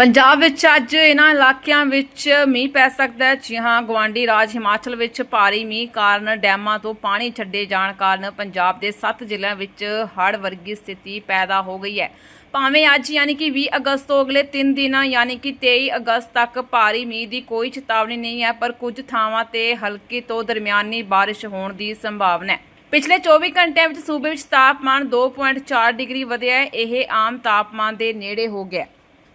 ਪੰਜਾਬ ਵਿੱਚ ਅੱਜ ਇਹਨਾਂ ਇਲਾਕਿਆਂ ਵਿੱਚ ਮੀਂਹ ਪੈ ਸਕਦਾ ਹੈ। ਜੀ ਹਾਂ ਗਵਾਂਡੀ ਰਾਜ ਹਿਮਾਚਲ ਵਿੱਚ ਭਾਰੀ ਮੀਂਹ ਕਾਰਨ ਡੈਮਾਂ ਤੋਂ ਪਾਣੀ ਛੱਡੇ ਜਾਣ ਕਾਰਨ ਪੰਜਾਬ ਦੇ 7 ਜ਼ਿਲ੍ਹਿਆਂ ਵਿੱਚ ਹੜ੍ਹ ਵਰਗੀ ਸਥਿਤੀ ਪੈਦਾ ਹੋ ਗਈ ਹੈ। ਭਾਵੇਂ ਅੱਜ ਯਾਨੀ ਕਿ 20 ਅਗਸਤ ਤੋਂ ਅਗਲੇ 3 ਦਿਨਾਂ ਯਾਨੀ ਕਿ 23 ਅਗਸਤ ਤੱਕ ਭਾਰੀ ਮੀਂਹ ਦੀ ਕੋਈ ਚੇਤਾਵਨੀ ਨਹੀਂ ਹੈ, ਪਰ ਕੁਝ ਥਾਵਾਂ ਤੇ ਹਲਕੀ ਤੋਂ ਦਰਮਿਆਨੀ ਬਾਰਿਸ਼ ਹੋਣ ਦੀ ਸੰਭਾਵਨਾ ਹੈ। ਪਿਛਲੇ 24 ਘੰਟਿਆਂ ਵਿੱਚ ਸੂਬੇ ਵਿੱਚ ਤਾਪਮਾਨ 2.4 ਡਿਗਰੀ ਵਧਿਆ ਹੈ। ਇਹ ਆਮ ਤਾਪਮਾਨ ਦੇ ਨੇੜੇ ਹੋ ਗਿਆ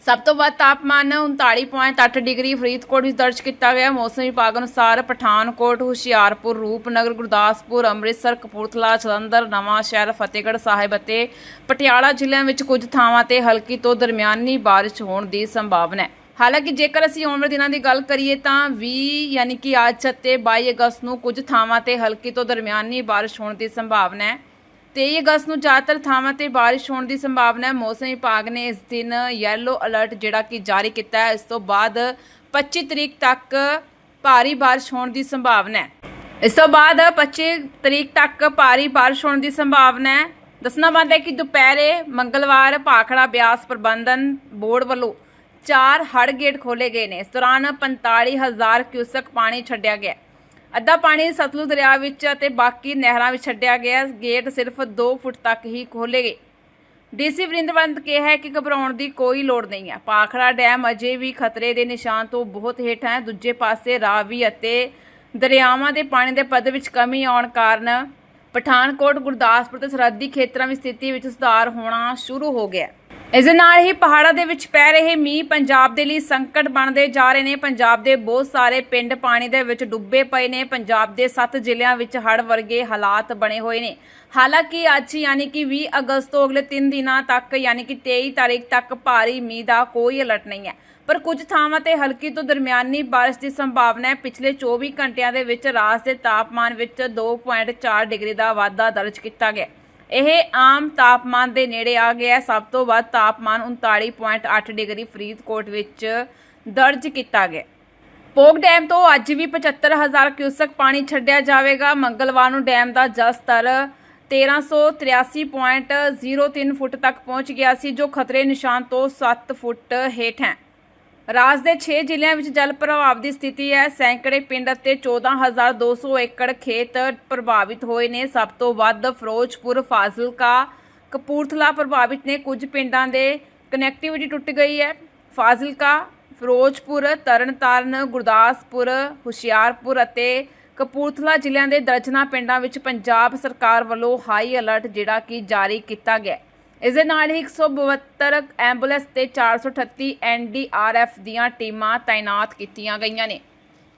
ਸਭ ਤੋਂ ਵੱਧ ਤਾਪਮਾਨ 39.8 ਡਿਗਰੀ ਫਰੀਦਕੋਟ ਵਿੱਚ ਦਰਜ ਕੀਤਾ ਗਿਆ। ਮੌਸਮ ਵਿਭਾਗ ਅਨੁਸਾਰ ਪਠਾਨਕੋਟ, ਹੁਸ਼ਿਆਰਪੁਰ, ਰੂਪਨਗਰ, ਗੁਰਦਾਸਪੁਰ, ਅੰਮ੍ਰਿਤਸਰ, ਕਪੂਰਥਲਾ, ਜਲੰਧਰ, ਨਵਾਂ ਸ਼ਹਿਰ, ਫਤਿਹਗੜ੍ਹ ਸਾਹਿਬ ਅਤੇ ਪਟਿਆਲਾ ਜ਼ਿਲ੍ਹਿਆਂ ਵਿੱਚ ਕੁਝ ਥਾਵਾਂ ਤੇ ਹਲਕੀ ਤੋਂ ਦਰਮਿਆਨੀ ਬਾਰਿਸ਼ ਹੋਣ ਦੀ ਸੰਭਾਵਨਾ ਹੈ। ਹਾਲਾਂਕਿ ਜੇਕਰ ਅਸੀਂ ਆਉਣ ਵਾਲੇ ਦਿਨਾਂ ਦੀ ਗੱਲ ਕਰੀਏ ਤਾਂ 20 ਯਾਨੀ ਕਿ ਅੱਜ ਅਤੇ 22 ਅਗਸਤ ਨੂੰ ਕੁਝ ਥਾਵਾਂ ਤੇ ਹਲਕੀ ਤੋਂ ਦਰਮਿਆਨੀ ਬਾਰਿਸ਼ ਹੋਣ ਦੀ ਸੰਭਾਵਨਾ ਹੈ। 23 ਅਗਸਤ ਨੂੰ ਜ਼ਿਆਦਾਤਰ ਥਾਵਾਂ ਤੇ ਬਾਰਿਸ਼ ਹੋਣ ਦੀ ਸੰਭਾਵਨਾ ਹੈ। ਮੌਸਮ ਵਿਭਾਗ ਨੇ ਇਸ ਦਿਨ ਯੈਲੋ ਅਲਰਟ ਜਿਹੜਾ ਕਿ ਜਾਰੀ ਕੀਤਾ ਹੈ। ਇਸ ਤੋਂ ਬਾਅਦ 25 ਤਰੀਕ ਤੱਕ ਭਾਰੀ ਬਾਰਿਸ਼ ਹੋਣ ਦੀ ਸੰਭਾਵਨਾ ਹੈ। ਇਸ ਤੋਂ ਬਾਅਦ 25 ਤਰੀਕ ਤੱਕ ਭਾਰੀ ਬਾਰਿਸ਼ ਹੋਣ ਦੀ ਸੰਭਾਵਨਾ ਹੈ। ਦੱਸਣਾ ਬੰਦ ਹੈ ਕਿ ਦੁਪਹਿਰੇ ਮੰਗਲਵਾਰ ਭਾਖੜਾ ਬਿਆਸ ਪ੍ਰਬੰਧਨ ਬੋਰਡ ਵੱਲੋਂ ਚਾਰ ਹੜ ਗੇਟ ਖੋਲੇ ਗਏ ਨੇ। ਇਸ ਦੌਰਾਨ 45000 ਕਿਊਸਕ ਪਾਣੀ ਛੱਡਿਆ ਗਿਆ ਅੱਧਾ ਪਾਣੀ ਸਤਲੁਜ ਦਰਿਆ ਵਿੱਚ ਅਤੇ ਬਾਕੀ ਨਹਿਰਾਂ ਵਿੱਚ ਛੱਡਿਆ ਗਿਆ। ਗੇਟ ਸਿਰਫ 2 ਫੁੱਟ ਤੱਕ ਹੀ ਖੋਲੇ ਗਏ। ਡੀਸੀ ਵਰਿੰਦਰਵੰਤ ਕਿਹਾ ਕਿ ਘਬਰਾਉਣ ਦੀ ਕੋਈ ਲੋੜ ਨਹੀਂ ਹੈ। ਪਾਖੜਾ ਡੈਮ ਅਜੇ ਵੀ ਖਤਰੇ ਦੇ ਨਿਸ਼ਾਨ ਤੋਂ ਬਹੁਤ ਹੇਠ ਹੈ। ਦੂਜੇ ਪਾਸੇ ਰਾਵੀ ਅਤੇ ਦਰਿਆਵਾਂ ਦੇ ਪਾਣੀ ਦੇ ਪੱਧਰ ਵਿੱਚ ਕਮੀ ਆਉਣ ਕਾਰਨ ਪਠਾਨਕੋਟ, ਗੁਰਦਾਸਪੁਰ ਤੇ ਸਰਹੱਦੀ ਖੇਤਰਾਂ ਵਿੱਚ ਸਥਿਤੀ ਵਿੱਚ ਸੁਧਾਰ ਹੋਣਾ ਸ਼ੁਰੂ ਹੋ ਗਿਆ ਇਸ ਦੇ ਨਾਲ ਹੀ ਪਹਾੜਾਂ ਦੇ ਵਿੱਚ ਪੈ ਰਹੇ ਮੀਂਹ ਪੰਜਾਬ ਦੇ ਲਈ ਸੰਕਟ ਬਣਦੇ ਜਾ ਰਹੇ ਨੇ। ਪੰਜਾਬ ਦੇ ਬਹੁਤ ਸਾਰੇ ਪਿੰਡ ਪਾਣੀ ਦੇ ਵਿੱਚ ਡੁੱਬੇ ਪਏ ਨੇ। ਪੰਜਾਬ ਦੇ 7 ਜ਼ਿਲ੍ਹਿਆਂ ਵਿੱਚ ਹੜ੍ਹ ਵਰਗੇ ਹਾਲਾਤ ਬਣੇ ਹੋਏ ਨੇ। ਹਾਲਾਂਕਿ ਅੱਜ ਯਾਨੀ ਕਿ 20 ਅਗਸਤ ਤੋਂ ਅਗਲੇ 3 ਦਿਨਾਂ ਤੱਕ ਯਾਨੀ ਕਿ 23 ਤਾਰੀਖ ਤੱਕ ਭਾਰੀ ਮੀਂਹ ਦਾ ਕੋਈ ਅਲਰਟ ਨਹੀਂ ਹੈ। ਪਰ ਕੁਝ ਥਾਵਾਂ ਤੇ ਹਲਕੀ ਤੋਂ ਦਰਮਿਆਨੀ ਬਾਰਿਸ਼ ਦੀ ਸੰਭਾਵਨਾ ਹੈ। ਪਿਛਲੇ 24 ਘੰਟਿਆਂ ਦੇ ਵਿੱਚ ਰਾਤ ਦੇ ਤਾਪਮਾਨ ਵਿੱਚ 2.4 ਡਿਗਰੀ ਦਾ ਵਾਧਾ ਦਰਜ ਕੀਤਾ ਗਿਆ। ਇਹ ਆਮ ਤਾਪਮਾਨ ਦੇ ਨੇੜੇ ਆ ਗਿਆ ਸਭ ਤੋਂ ਵੱਧ ਤਾਪਮਾਨ 39.8 ਡਿਗਰੀ ਫਰੀਦਕੋਟ ਵਿੱਚ ਦਰਜ ਕੀਤਾ ਗਿਆ ਪੋਗ ਡੈਮ ਤੋਂ ਅੱਜ ਵੀ 75000 ਕਿਊਸਕ ਪਾਣੀ ਛੱਡਿਆ ਜਾਵੇਗਾ। ਮੰਗਲਵਾਰ ਨੂੰ ਡੈਮ ਦਾ ਜਲ ਜਲਸਤਰ 1383.03 ਫੁੱਟ ਤੱਕ ਪਹੁੰਚ ਗਿਆ ਸੀ, ਜੋ ਖਤਰੇ ਨਿਸ਼ਾਨ ਤੋਂ 7 ਫੁੱਟ ਹੇਠ ਹੈ। ਰਾਜ ਦੇ 6 ਜ਼ਿਲ੍ਹਿਆਂ ਵਿੱਚ ਜਲ ਪ੍ਰਭਾਵ ਦੀ ਸਥਿਤੀ ਹੈ। ਸੈਂਕੜੇ ਪਿੰਡ ਅਤੇ 14200 ਏਕੜ ਖੇਤ ਪ੍ਰਭਾਵਿਤ ਹੋਏ ਨੇ। ਸਭ ਤੋਂ ਵੱਧ ਫਿਰੋਜ਼ਪੁਰ, ਫਾਜ਼ਿਲਕਾ, ਕਪੂਰਥਲਾ ਪ੍ਰਭਾਵਿਤ ਨੇ। ਕੁਝ ਪਿੰਡਾਂ ਦੇ ਕਨੈਕਟੀਵਿਟੀ ਟੁੱਟ ਗਈ ਹੈ। ਫਾਜ਼ਿਲਕਾ, ਫਿਰੋਜ਼ਪੁਰ, ਤਰਨਤਾਰਨ, ਗੁਰਦਾਸਪੁਰ, ਹੁਸ਼ਿਆਰਪੁਰ ਅਤੇ ਕਪੂਰਥਲਾ ਜ਼ਿਲ੍ਹਿਆਂ ਦੇ ਦਰਜਨਾਂ ਪਿੰਡਾਂ ਵਿੱਚ ਪੰਜਾਬ ਸਰਕਾਰ ਵੱਲੋਂ ਹਾਈ ਅਲਰਟ ਜਿਹੜਾ ਕਿ ਜਾਰੀ ਕੀਤਾ ਗਿਆ ਇਸ ਦੇ ਨਾਲ ਹੀ 172 ਐਂਬੂਲੈਂਸ ਤੇ 438 ਐਨਡੀਆਰਐਫ ਦੀਆਂ ਟੀਮਾਂ ਤਾਇਨਾਤ ਕੀਤੀਆਂ ਗਈਆਂ ਨੇ।